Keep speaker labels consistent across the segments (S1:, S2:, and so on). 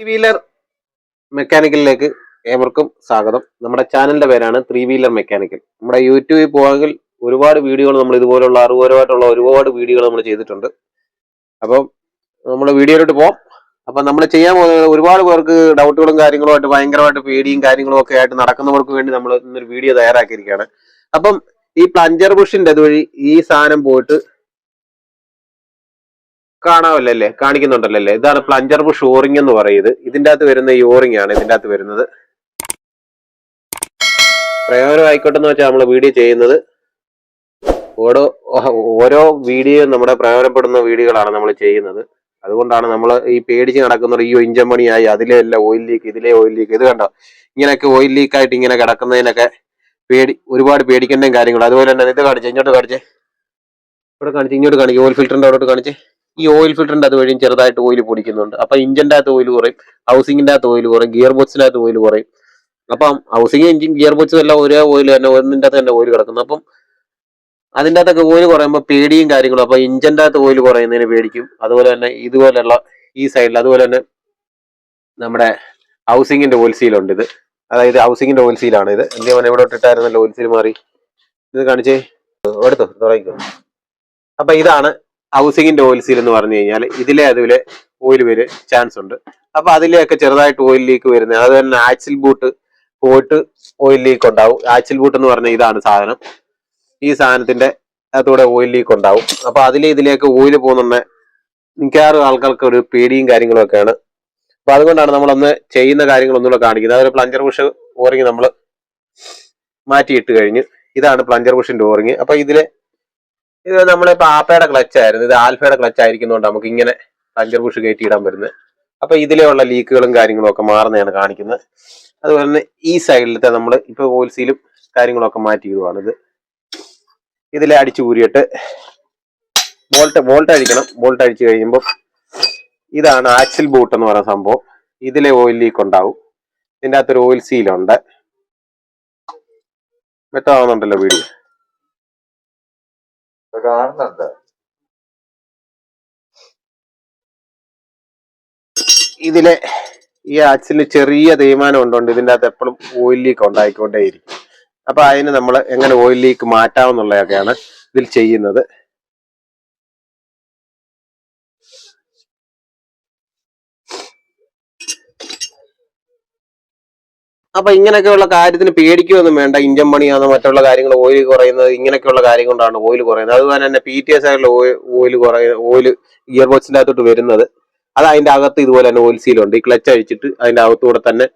S1: Wheeler മെക്കാനിക്കലിലേക്ക് ഏവർക്കും സ്വാഗതം. നമ്മുടെ ചാനലിന്റെ പേരാണ് ത്രീ വീലർ മെക്കാനിക്കൽ നമ്മുടെ യൂട്യൂബിൽ പോവാമെങ്കിൽ ഒരുപാട് വീഡിയോകൾ നമ്മൾ ഇതുപോലുള്ള അറിവുപരമായിട്ടുള്ള ഒരുപാട് വീഡിയോകൾ നമ്മൾ ചെയ്തിട്ടുണ്ട്. അപ്പം നമ്മൾ വീഡിയോയിലോട്ട് പോവാം. അപ്പം നമ്മൾ ചെയ്യാൻ പോകുന്നത് ഒരുപാട് പേർക്ക് ഡൗട്ടുകളും കാര്യങ്ങളുമായിട്ട് ഭയങ്കരമായിട്ട് പേടിയും കാര്യങ്ങളും ഒക്കെ ആയിട്ട് നടക്കുന്നവർക്ക് വേണ്ടി നമ്മൾ ഇന്നൊരു വീഡിയോ തയ്യാറാക്കിയിരിക്കുകയാണ്. അപ്പം ഈ പ്ലഞ്ചർ ബുഷിന്റെ അതുവഴി ഈ സാധനം പോയിട്ട് കാണാമല്ലോ അല്ലേ കാണിക്കുന്നുണ്ടല്ലോ അല്ലേ ഇതാണ് പ്ലഞ്ചർ ബുഷ് ഓറിംഗ് എന്ന് പറയുന്നത്. ഇതിന്റെ അകത്ത് വരുന്ന യോറിംഗ് ആണ് ഇതിന്റെ അകത്ത് വരുന്നത്. പ്രയോജനം ആയിക്കോട്ടെ എന്ന് വെച്ചാൽ നമ്മൾ വീഡിയോ ചെയ്യുന്നത് ഓരോ ഓരോ വീഡിയോ നമ്മുടെ പ്രയോജനപ്പെടുന്ന വീഡിയോകളാണ് നമ്മൾ ചെയ്യുന്നത്. അതുകൊണ്ടാണ് നമ്മൾ ഈ പേടിച്ച് നടക്കുന്നത് ഈ ഇഞ്ചൻ മണിയായി അതിലെ അല്ല ഓയിൽ ലീക്ക് ഇതിലെ ഓയിൽ ലീക്ക് ഇത് കണ്ടോ? ഇങ്ങനെയൊക്കെ ഓയിൽ ലീക്കായിട്ട് ഇങ്ങനെ കിടക്കുന്നതിനൊക്കെ പേടി ഒരുപാട് പേടിക്കേണ്ട കാര്യങ്ങളും. അതുപോലെ തന്നെ ഇത് കാണിച്ചേ ഇങ്ങോട്ട് കാണിച്ചേ. ഇവിടെ കാണിച്ച് ഇങ്ങോട്ട് കാണിക്കും. ഓയിൽ ഫിൽറ്ററിന്റെ അവിടോട്ട് കാണിച്ചേ. ഈ ഓയിൽ ഫിൽറ്ററിന്റെ അതുവഴിയും ചെറുതായിട്ട് ഓയിൽ പൊടിക്കുന്നുണ്ട്. അപ്പൊ ഇഞ്ചിന്റെ അകത്ത് ഓയിൽ കുറയും ഹൗസിംഗിന്റെ അകത്ത് ഓയിൽ കുറയും ഗിയർ ബോക്സിന്റെ അകത്ത് ഓയിൽ കുറയും. അപ്പം ഹൗസിംഗ് എഞ്ചിൻ ഗിയർ ബോക്സും എല്ലാം ഒരേ ഓയിൽ തന്നെ ഒന്നിന്റെ അകത്ത് തന്നെ ഓയിൽ കിടക്കുന്നു. അപ്പം അതിന്റെ അകത്തൊക്കെ ഓയിൽ കുറയുമ്പോൾ പേടിയും കാര്യങ്ങളും. അപ്പൊ ഇഞ്ചിന്റെ അകത്ത് ഓയിൽ കുറയുന്നതിന് പേടിക്കും. അതുപോലെ തന്നെ ഇതുപോലെയുള്ള ഈ സൈഡിൽ അതുപോലെ തന്നെ നമ്മുടെ ഹൗസിങ്ങിന്റെ ഓയിൽ സീലുണ്ട് ഇത്. അതായത് ഹൗസിങ്ങിന്റെ ഓയിൽ സീലാണ് ഇത്. എന്റെ ചെയ്യാൻ ഇവിടെ ഇട്ടിട്ടായിരുന്നല്ലോ ഓയിൽ സീൽ മാറി. ഇത് കാണിച്ചേ? എടുത്തോ തുടങ്ങിക്കോ അപ്പൊ ഇതാണ് ഹൗസിങ്ങിന്റെ ഓയിൽ സീൽ എന്ന് പറഞ്ഞു കഴിഞ്ഞാൽ ഇതിലെ അതുപോലെ ഓയിൽ വരെ ചാൻസ് ഉണ്ട്. അപ്പൊ അതിലെയൊക്കെ ചെറുതായിട്ട് ഓയിൽ ലീക്ക് വരുന്നത്. അത് തന്നെ ആക്സിൽ ബൂട്ട് പോയിട്ട് ഓയിൽ ലീക്ക് ഉണ്ടാവും. ആക്സിൽ ബൂട്ട് എന്ന് പറഞ്ഞ ഇതാണ് സാധനം. ഈ സാധനത്തിന്റെ അതോടെ ഓയിൽ ലീക്ക് ഉണ്ടാവും. അപ്പൊ അതിലെ ഇതിലേക്ക് ഓയിൽ പോകുന്ന മിക്കവാറും ആൾക്കാർക്ക് ഒരു പേടിയും കാര്യങ്ങളും ഒക്കെയാണ്. അപ്പൊ അതുകൊണ്ടാണ് നമ്മളൊന്ന് ചെയ്യുന്ന കാര്യങ്ങൾ ഒന്നുകൂടെ കാണിക്കുന്നത്. അതൊരു പ്ലഞ്ചർ പുഷ് ഓറിങ് നമ്മൾ മാറ്റിയിട്ട് കഴിഞ്ഞ് ഇതാണ് പ്ലഞ്ചർ ബുഷിന്റെ ഓറിങ് അപ്പൊ ഇതിലെ ഇത് നമ്മളെ ആപ്പയുടെ ക്ലച്ച് ആയിരുന്നു. ഇത് ആൽഫയുടെ ക്ലച്ച് ആയിരിക്കുന്നതുകൊണ്ട് നമുക്ക് ഇങ്ങനെ പഞ്ചർ പുഷ് കയറ്റി ഇടാൻ വരുന്നത് അപ്പൊ ഇതിലെയുള്ള ലീക്കുകളും കാര്യങ്ങളും ഒക്കെ മാറുന്നതാണ് കാണിക്കുന്നത്. അതുപോലെ തന്നെ ഈ സൈഡിലത്തെ നമ്മൾ ഇപ്പൊ ഓയിൽ സീലും കാര്യങ്ങളൊക്കെ മാറ്റി ഇടുവാണ് ഇത്. ഇതിലെ അടിച്ചു കൂരിയിട്ട് ബോൾട്ട് ബോൾട്ട് അഴിക്കണം. ബോൾട്ട് അടിച്ചു കഴിയുമ്പോൾ ഇതാണ് ആക്സിൽ ബൂട്ട് എന്ന് പറയുന്ന സംഭവം. ഇതിലെ ഓയിൽ ലീക്ക് ഉണ്ടാവും. ഇതിന്റെ അകത്തൊരു ഓയിൽ സീലുണ്ട് വ്യക്തമാവുന്നുണ്ടല്ലോ വീഡിയോ.
S2: കാണുന്നുണ്ട്.
S1: ഇതിലെ ഈ ആക്സിന് ചെറിയ തേയ്മാനം ഉണ്ടുണ്ട് ഇതിന്റെ അകത്ത് എപ്പോഴും ഓയിൽ ലീക്ക് ഉണ്ടായിക്കൊണ്ടേയിരിക്കും. അപ്പൊ അതിന് നമ്മൾ എങ്ങനെ ഓയിൽ ലീക്ക് മാറ്റാമെന്നുള്ളതൊക്കെയാണ് ഇതിൽ ചെയ്യുന്നത്. അപ്പൊ ഇങ്ങനെയൊക്കെയുള്ള കാര്യത്തിന് പേടിക്കുകയൊന്നും വേണ്ട. ഇഞ്ചൻ പണിയാന്ന് മറ്റുള്ള കാര്യങ്ങൾ ഓയിൽ കുറയുന്നത് ഇങ്ങനെയൊക്കെയുള്ള കാര്യം കൊണ്ടാണ് ഓയിൽ കുറയുന്നത്. അതുപോലെ തന്നെ പി ടി എസ് ആയിട്ടുള്ള ഓയിൽ കുറയ ഓയിൽ ഗിയർ ബോക്സിന്റെ അകത്തോട്ട് വരുന്നത്. അത് അതിന്റെ അകത്ത് ഇതുപോലെ തന്നെ ഓയിൽ സീലുണ്ട് ഈ ക്ലച്ച് അഴിച്ചിട്ട് അതിന്റെ അകത്തൂടെ തന്നെ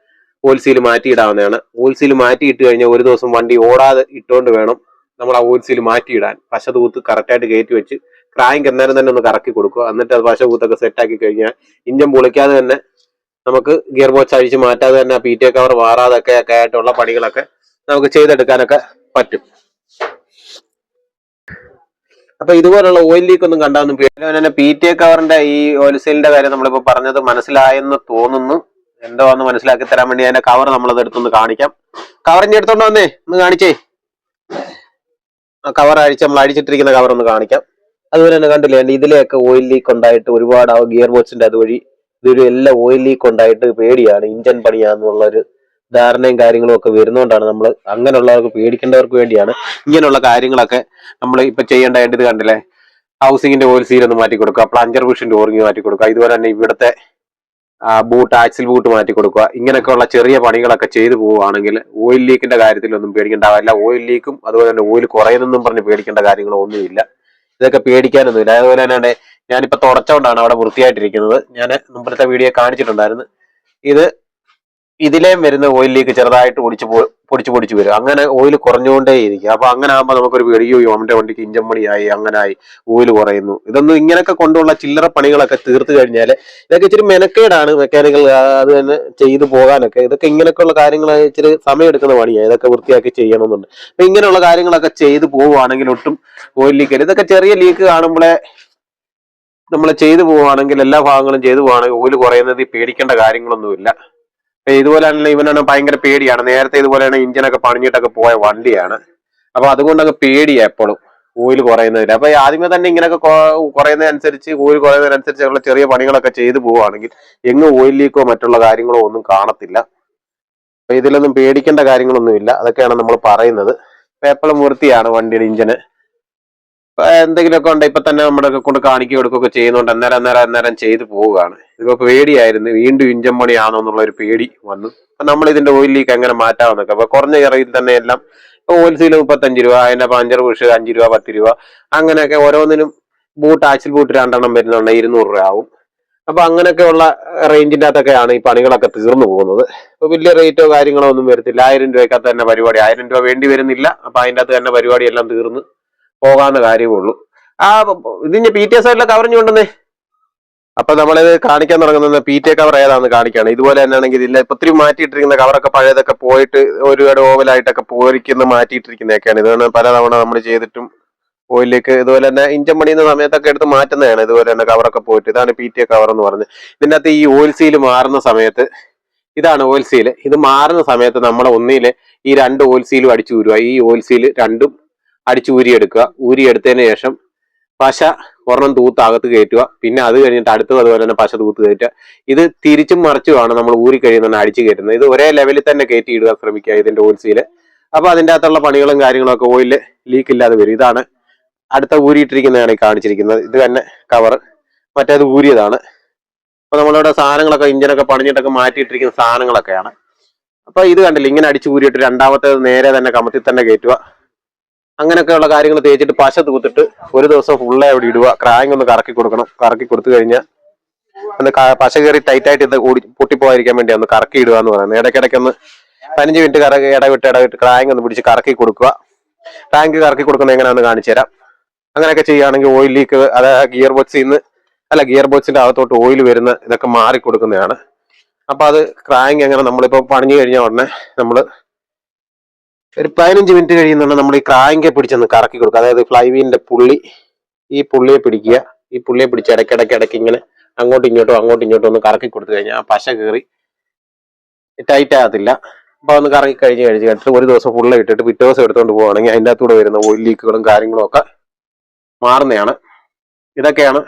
S1: ഓയിൽ സീൽ മാറ്റിയിടാവുന്നതാണ്. ഓയിൽ സീൽ മാറ്റിയിട്ട് കഴിഞ്ഞാൽ ഒരു ദിവസം വണ്ടി ഓടാതെ ഇട്ടുകൊണ്ട് വേണം നമ്മൾ ആ ഓയിൽ സീൽ മാറ്റിയിടാൻ. പശ തൂത്ത് കറക്റ്റായിട്ട് കയറ്റി വെച്ച് ക്രാങ്ക് എന്നേരം തന്നെ ഒന്ന് കറക്കി കൊടുക്കുക. എന്നിട്ട് അത് പശ തൂത്തൊക്കെ സെറ്റ് ആക്കി കഴിഞ്ഞാൽ ഇഞ്ചൻ പൊളിക്കാതെ തന്നെ നമുക്ക് ഗിയർ ബോക്സ് അഴിച്ച് മാറ്റാതെ തന്നെ പി ടി കവർ വാറാതൊക്കെ ഒക്കെ ആയിട്ടുള്ള പണികളൊക്കെ നമുക്ക് ചെയ്തെടുക്കാനൊക്കെ പറ്റും. അപ്പൊ ഇതുപോലുള്ള ഓയിൽ ലീക്ക് ഒന്നും കണ്ടാന്നും പിന്നെ പി ടി എ കവറിന്റെ ഈ ഓയിൽ സെയിലിന്റെ കാര്യം നമ്മളിപ്പോ പറഞ്ഞത് മനസ്സിലായെന്ന് തോന്നുന്നു. എന്തോ ഒന്ന് മനസ്സിലാക്കി തരാൻ വേണ്ടി അതിന്റെ കവർ നമ്മളത് എടുത്തൊന്ന് കാണിക്കാം. കവറിന്റെ എടുത്തോണ്ട് വന്നേ ഒന്ന് കാണിച്ചേ. ആ കവർ അഴിച്ച് നമ്മൾ അഴിച്ചിട്ടിരിക്കുന്ന കവർ ഒന്ന് കാണിക്കാം. അതുപോലെ തന്നെ കണ്ടില്ലേ ഇതിലെയൊക്കെ ഓയിൽ ലീക്ക് ഉണ്ടായിട്ട് ഒരുപാട് ആ ഗിയർ ബോക്സിന്റെ അതുവഴി ഇതൊരു എല്ലാം ഓയിൽ ലീക്ക് ഉണ്ടായിട്ട് പേടിയാണ് ഇഞ്ചൻ പണിയാന്നുള്ള ഒരു ധാരണയും കാര്യങ്ങളും ഒക്കെ വരുന്നതുകൊണ്ടാണ് നമ്മൾ അങ്ങനെയുള്ളവർക്ക് പേടിക്കേണ്ടവർക്ക് വേണ്ടിയാണ് ഇങ്ങനെയുള്ള കാര്യങ്ങളൊക്കെ നമ്മൾ ഇപ്പൊ ചെയ്യേണ്ടതായിട്ട് ഇത് കണ്ടില്ലേ? ഹൗസിങ്ങിന്റെ ഓയിൽ സീൽ ഒന്ന് മാറ്റി കൊടുക്കുക പ്ലഞ്ചർ ബുഷിന്റെ ഓറിങ് മാറ്റി കൊടുക്കുക ഇതുപോലെ തന്നെ ഇവിടുത്തെ ബൂട്ട് ആക്സിൽ ബൂട്ട് മാറ്റി കൊടുക്കുക ഇങ്ങനെയൊക്കെയുള്ള ചെറിയ പണികളൊക്കെ ചെയ്തു പോവുകയാണെങ്കിൽ ഓയിൽ ലീക്കിന്റെ കാര്യത്തിലൊന്നും പേടിക്കേണ്ടാവില്ല ഓയിൽ ലീക്കും അതുപോലെ തന്നെ ഓയിൽ കുറയുന്നെന്നും പറഞ്ഞ് പേടിക്കേണ്ട കാര്യങ്ങളൊന്നുമില്ല. ഇതൊക്കെ പേടിക്കാനൊന്നുമില്ല. അതുപോലെ തന്നെ ഞാനിപ്പോ തുടച്ചോണ്ടാണ് അവിടെ വൃത്തിയായിട്ടിരിക്കുന്നത്. ഞാൻ മുമ്പത്തെ വീഡിയോ കാണിച്ചിട്ടുണ്ടായിരുന്നു. ഇത് ഇതിലേയും വരുന്ന ഓയിലിലേക്ക് ലീക്ക് ചെറുതായിട്ട് പൊടിച്ച് പൊടിച്ച് പൊടിച്ച് വരും. അങ്ങനെ ഓയിൽ കുറഞ്ഞുകൊണ്ടേ ഇരിക്കും അപ്പൊ അങ്ങനെ ആകുമ്പോൾ നമുക്കൊരു പേടിയോ അവന്റെ വണ്ടിക്ക് ഇഞ്ചൻ അങ്ങനെ ആയി ഓയിൽ കുറയുന്നു. ഇതൊന്നും ഇങ്ങനെയൊക്കെ കൊണ്ടുള്ള ചില്ലറ പണികളൊക്കെ തീർത്തു കഴിഞ്ഞാൽ ഇതൊക്കെ ഇച്ചിരി മെനക്കേടാണ് മെക്കാനിക്കൽ അത് തന്നെ ചെയ്തു പോകാനൊക്കെ. ഇതൊക്കെ ഇങ്ങനെയൊക്കെയുള്ള കാര്യങ്ങൾ ഇച്ചിരി സമയമെടുക്കുന്ന പണിയാണ് ഇതൊക്കെ വൃത്തിയാക്കി ചെയ്യണമെന്നുണ്ട്. അപ്പൊ ഇങ്ങനെയുള്ള കാര്യങ്ങളൊക്കെ ചെയ്തു പോവുകയാണെങ്കിൽ ഒട്ടും ഓയിൽ ലീക്ക് ഇതൊക്കെ ചെറിയ ലീക്ക് കാണുമ്പോഴേ നമ്മൾ ചെയ്തു പോവുകയാണെങ്കിൽ എല്ലാ ഭാഗങ്ങളും ചെയ്തു പോവുകയാണെങ്കിൽ ഓയിൽ കുറയുന്നത് പേടിക്കേണ്ട കാര്യങ്ങളൊന്നുമില്ല. ഇതുപോലെ ആണെങ്കിൽ ഇവനാണ് ഭയങ്കര പേടിയാണ്. നേരത്തെ ഇതുപോലെയാണ് ഇഞ്ചിനൊക്കെ പണിഞ്ഞിട്ടൊക്കെ പോയ വണ്ടിയാണ്. അപ്പൊ അതുകൊണ്ടൊക്കെ പേടിയാ എപ്പോഴും ഓയിൽ കുറയുന്നതിൽ അപ്പൊ ആദ്യമേ തന്നെ ഇങ്ങനെയൊക്കെ കുറയുന്നതിനനുസരിച്ച് കുറയുന്നതനുസരിച്ച് ഓയിൽ കുറയുന്നതിനനുസരിച്ചുള്ള ചെറിയ പണികളൊക്കെ ചെയ്തു പോവുകയാണെങ്കിൽ എങ്ങും ഓയിൽ ലീക്കോ മറ്റുള്ള കാര്യങ്ങളോ ഒന്നും കാണത്തില്ല. അപ്പൊ ഇതിലൊന്നും പേടിക്കേണ്ട കാര്യങ്ങളൊന്നുമില്ല. അതൊക്കെയാണ് നമ്മൾ പറയുന്നത്. എപ്പോഴും വൃത്തിയാണ് വണ്ടിയുടെ ഇഞ്ചിന്. എന്തെങ്കിലുമൊക്കെ ഉണ്ട് ഇപ്പൊ തന്നെ നമ്മുടെ കൊണ്ട് കാണിക്കുക കൊടുക്കുകയൊക്കെ ചെയ്യുന്നുണ്ട്. അന്നേരം അന്നേരം അന്നേരം ചെയ്തു പോവുകയാണ്. ഇതിപ്പോ പേടിയായിരുന്നു. വീണ്ടും ഇഞ്ചൻ പണിയാണോ എന്നുള്ള ഒരു പേടി വന്നു. അപ്പൊ നമ്മൾ ഇതിന്റെ ഓയിൽ ലീക്ക് എങ്ങനെ മാറ്റാമെന്നൊക്കെ. അപ്പൊ കുറഞ്ഞ ചെറിയിൽ തന്നെ എല്ലാം ഓയിൽ സീൽ മുപ്പത്തഞ്ച് രൂപ അതിന്റെ പഞ്ചർ പുഷ് അഞ്ച് രൂപ പത്ത് രൂപ അങ്ങനെയൊക്കെ ഓരോന്നിനും ബൂട്ട് ആച്ചിൽ ബൂട്ട് രണ്ടെണ്ണം വരുന്നുണ്ട്. ഇരുന്നൂറ് രൂപ ആവും. അപ്പൊ അങ്ങനെയൊക്കെയുള്ള റേഞ്ചിന്റെ അകത്തൊക്കെയാണ് ഈ പണികളൊക്കെ തീർന്നു പോകുന്നത്. ഇപ്പൊ വലിയ റേറ്റോ കാര്യങ്ങളോ ഒന്നും വരത്തില്ല. ആയിരം രൂപയ്ക്കകത്ത് തന്നെ പരിപാടി. ആയിരം രൂപ വേണ്ടി വരുന്നില്ല. അപ്പൊ അതിന്റെ അകത്ത് തന്നെ പരിപാടി എല്ലാം തീർന്ന് പോകാവുന്ന കാര്യമുള്ളൂ ആ ഇതിന്റെ പി ടി എ സൈഡിലെ കവറിഞ്ഞു കൊണ്ടുവന്നേ? അപ്പൊ നമ്മളിത് കാണിക്കാൻ തുടങ്ങുന്നത് പി ടി എ കവർ ഏതാന്ന് കാണിക്കാണ്. ഇതുപോലെ തന്നെ ആണെങ്കിൽ ഇതില്ല ഇപ്പൊ ഒത്തിരി മാറ്റിയിട്ടിരിക്കുന്ന കവറൊക്കെ പഴയതൊക്കെ പോയിട്ട് ഒരുപാട് ഓവലായിട്ടൊക്കെ പോയിരിക്കുന്ന മാറ്റിയിട്ടിരിക്കുന്നതൊക്കെയാണ്. ഇതാണ് പലതവണ നമ്മൾ ചെയ്തിട്ടും ഓയിലേക്ക് ഇതുപോലെ തന്നെ ഇഞ്ചൻ പണിയുന്ന സമയത്തൊക്കെ എടുത്ത് മാറ്റുന്നതാണ് ഇതുപോലെ തന്നെ കവറൊക്കെ പോയിട്ട്. ഇതാണ് പി ടി എ കവർ എന്ന് പറഞ്ഞത്. ഇതിനകത്ത് ഈ ഓയിൽ സീൽ മാറുന്ന സമയത്ത് ഇതാണ് ഓയിൽ സീൽ ഇത് മാറുന്ന സമയത്ത് നമ്മൾ ഒന്നിലെ ഈ രണ്ട് ഓയിൽ സീലും അടിച്ചു വരുക ഈ ഓയിൽ സീൽ രണ്ടും അടിച്ച് ഊരിയെടുക്കുക. ഊരിയെടുത്തതിന് ശേഷം പശ ഒരെണ്ണം തൂത്ത് അകത്ത് കയറ്റുക. പിന്നെ അത് കഴിഞ്ഞിട്ട് അടുത്തത് അതുപോലെ തന്നെ പശ തൂത്ത് കയറ്റുക. ഇത് തിരിച്ചും മറിച്ചുമാണ് നമ്മൾ ഊരി കഴിയുന്ന അടിച്ചു കയറ്റുന്നത്. ഇത് ഒരേ ലെവലിൽ തന്നെ കയറ്റി ഇടുക ശ്രമിക്കുക ഇതിന്റെ സീൽ അപ്പൊ അതിന്റെ അകത്തുള്ള പണികളും കാര്യങ്ങളൊക്കെ ഓയിൽ ലീക്ക് ഇല്ലാതെ വരും. ഇതാണ് അടുത്ത ഊരിയിട്ടിരിക്കുന്നതാണ് കാണിച്ചിരിക്കുന്നത്. ഇത് തന്നെ കവർ മറ്റേത് ഊരിയതാണ്. അപ്പൊ നമ്മളിവിടെ സാധനങ്ങളൊക്കെ ഇഞ്ചിനൊക്കെ പണിഞ്ഞിട്ടൊക്കെ മാറ്റിയിട്ടിരിക്കുന്ന സാധനങ്ങളൊക്കെയാണ്. അപ്പൊ ഇത് കണ്ടില്ല ഇങ്ങനെ അടിച്ചു ഊരിയിട്ട് രണ്ടാമത്തേത് നേരെ തന്നെ കമത്തിൽ തന്നെ കയറ്റുക. അങ്ങനെയൊക്കെയുള്ള കാര്യങ്ങൾ തേച്ചിട്ട് പശ തൂത്തിട്ട് ഒരു ദിവസം ഫുള്ള് അവിടെ ഇടുക. ക്രാങ് ഒന്ന് കറക്കി കൊടുക്കണം. കറക്കി കൊടുത്തു കഴിഞ്ഞാൽ ഒന്ന് പശ കയറി ടൈറ്റ് ആയിട്ട് ഇത് ഓടി പൊട്ടിപ്പോകാതിരിക്കാൻ വേണ്ടി ഒന്ന് കറക്കി ഇടുക എന്ന് പറയുന്നത്. ഇടയ്ക്കിടയ്ക്ക് ഒന്ന് പതിനഞ്ച് മിനിറ്റ് കറക്കി ഇടവിട്ട് ഇടവിട്ട് ക്രാങ് ഒന്ന് പിടിച്ച് കറക്കി കൊടുക്കുക. ടാങ്ക് കറക്കി കൊടുക്കുന്നത് എങ്ങനെയാണെന്ന് കാണിച്ചു തരാം. അങ്ങനെയൊക്കെ ചെയ്യുകയാണെങ്കിൽ ഓയിൽ ലീക്ക് അതായത് ഗിയർ ബോക്സിൽ നിന്ന് അല്ല ഗിയർ ബോക്സിന്റെ അകത്തോട്ട് ഓയിൽ വരുന്ന ഇതൊക്കെ മാറി കൊടുക്കുന്നതാണ് അപ്പൊ അത് ക്രാങ് എങ്ങനെ നമ്മളിപ്പോ പണിഞ്ഞു കഴിഞ്ഞ ഉടനെ നമ്മൾ ഒരു പതിനഞ്ച് മിനിറ്റ് കഴിയുന്നുണ്ട് നമ്മൾ ഈ ക്രാങ്കെ പിടിച്ചൊന്ന് കറക്കി കൊടുക്കുക അതായത് ഫ്ലൈവീലിന്റെ പുള്ളി ഈ പുള്ളിയെ പിടിക്കുക. ഈ പുള്ളിയെ പിടിച്ച് ഇടയ്ക്കിടയ്ക്ക് ഇടയ്ക്ക് ഇങ്ങനെ അങ്ങോട്ടും ഇങ്ങോട്ടും അങ്ങോട്ടും ഇങ്ങോട്ടും ഒന്ന് കറക്കി കൊടുത്തു കഴിഞ്ഞാൽ ആ പശ കയറി ടൈറ്റ് ആകത്തില്ല. അപ്പൊ ഒന്ന് കറക്കി കഴിഞ്ഞ് കഴിഞ്ഞ് കഴിഞ്ഞിട്ട് ഒരു ദിവസം ഫുള്ള് ഇട്ടിട്ട് പിറ്റേ ദിവസം എടുത്തുകൊണ്ട് പോവുകയാണെങ്കിൽ അതിന്റെ അകത്തൂടെ വരുന്ന ഓയിൽ ലീക്കുകളും കാര്യങ്ങളും ഒക്കെ മാറുന്നതാണ് ഇതൊക്കെയാണ്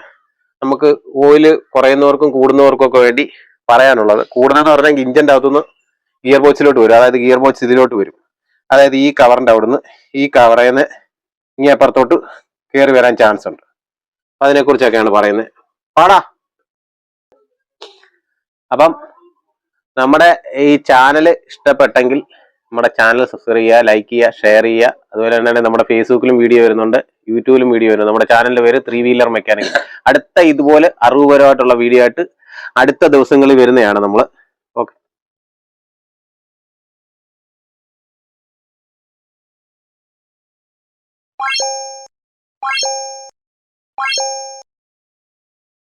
S1: നമുക്ക് ഓയിൽ കുറയുന്നവർക്കും കൂടുന്നവർക്കും ഒക്കെ വേണ്ടി പറയാനുള്ളത്. കൂടുന്നതെന്ന് പറഞ്ഞാൽ ഇഞ്ചിന്റെ അകത്തുനിന്ന് ഗിയർ ബോക്സിലോട്ട് വരും. അതായത് ഗിയർ ബോക്സ് ഇതിലോട്ട് വരും. അതായത് ഈ കവറിന്റെ അവിടുന്ന് ഈ കവറിൽ നിന്ന് ഇനി അപ്പുറത്തോട്ട് കയറി വരാൻ ചാൻസ് ഉണ്ട്. അതിനെ കുറിച്ചൊക്കെയാണ് പറയുന്നത്. പാടാ അപ്പം നമ്മുടെ ഈ ചാനൽ ഇഷ്ടപ്പെട്ടെങ്കിൽ നമ്മുടെ ചാനൽ സബ്സ്ക്രൈബ് ചെയ്യുക ലൈക്ക് ചെയ്യുക ഷെയർ ചെയ്യുക. അതുപോലെ തന്നെ നമ്മുടെ ഫേസ്ബുക്കിലും വീഡിയോ വരുന്നുണ്ട് യൂട്യൂബിലും വീഡിയോ വരുന്നുണ്ട്. നമ്മുടെ ചാനലിന്റെ പേര് ത്രീ വീലർ മെക്കാനിക് അടുത്ത ഇതുപോലെ അറിവുപരമായിട്ടുള്ള വീഡിയോ ആയിട്ട് അടുത്ത ദിവസങ്ങളിൽ വരുന്നതാണ് നമ്മൾ